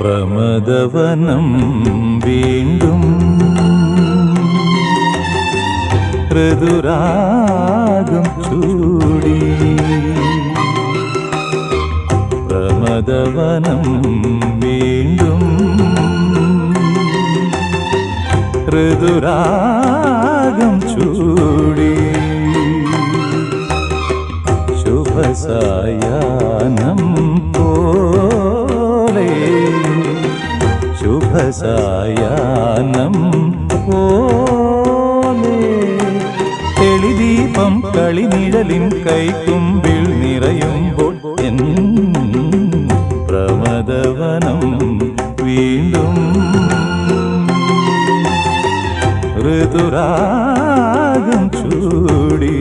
പ്രമദവനം വീണ്ടും ഋതുരാഗം ചൂടി. പ്രമദവനം വീണ്ടും ഋതുരാഗം ചൂടി. ശുഭസായാനം സഹസായാനം പോലെ തെളിദീപം കളിനിഴലിൻ കൈക്കുമ്പിൽ നിറയുമ്പോൾ എൻ പ്രമദവനം വീണ്ടും ഋതുരാഗം ചൂടി